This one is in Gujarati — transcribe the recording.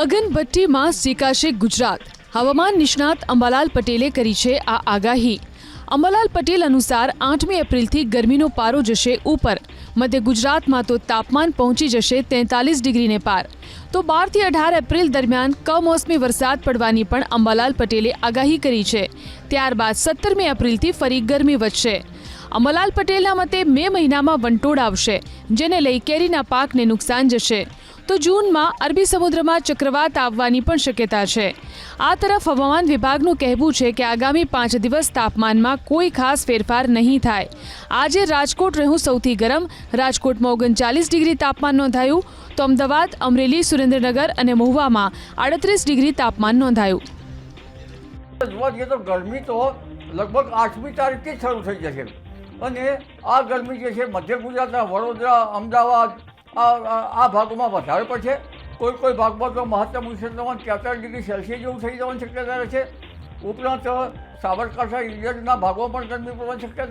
અગનભટ્ટીમાં શેકાશે ગુજરાત. હવામાન નિષ્ણાત અંબાલાલ પટેલે કરી છે આ આગાહી. અંબાલાલ પટેલ અનુસાર આઠમી એપ્રિલથી ગરમીનો પારો જશે ઉપર. મધ્ય ગુજરાતમાં તો તાપમાન પહોંચી જશે તેતાલીસ ડિગ્રીને પાર. તો બારથી અઢાર એપ્રિલ દરમિયાન કમોસમી વરસાદ પડવાની પણ અંબાલાલ પટેલે આગાહી કરી છે. ત્યારબાદ સત્તરમી એપ્રિલથી ફરી ગરમી વધશે. અંબાલાલ પટેલના મતે મે મહિનામાં વંટોળ આવશે, જેને લઈ કેરીના પાકને નુકસાન જશે. તો જૂનમાં અરબી સમુદ્રમાં ચક્રવાત આવવાની પણ શક્યતા છે. આ તરફ હવામાન વિભાગનું કહેવું છે કે આગામી પાંચ દિવસ તાપમાનમાં કોઈ ખાસ ફેરફાર નહીં થાય. આજે રાજકોટ રહ્યું સૌથી ગરમ, રાજકોટમાં ઓગણચાલીસ ડિગ્રી તાપમાન નોંધાયું, તો અમદાવાદ, અમરેલી, સુરેન્દ્રનગર અને મહુવામાં આડત્રીસ ડિગ્રી તાપમાન નોંધાયું. ગરમી તો લગભગ આઠમી તારીખથી શરૂ થઈ જશે. અને આ ગરમી જે છે, મધ્ય ગુજરાતના વડોદરા, અમદાવાદ આ ભાગોમાં વધારે પડશે કોઈ કોઈ ભાગમાં તો મહત્તમ ઉષ્ણતામાન તેતાલીસ ડિગ્રી સેલ્સિયસ જેવું થઈ જવાની શક્યતા રહે છે. ઉપરાંત, સાબરકાંઠા ઇન્ડિયનના ભાગો પણ ગરમી પડવાની શક્યતા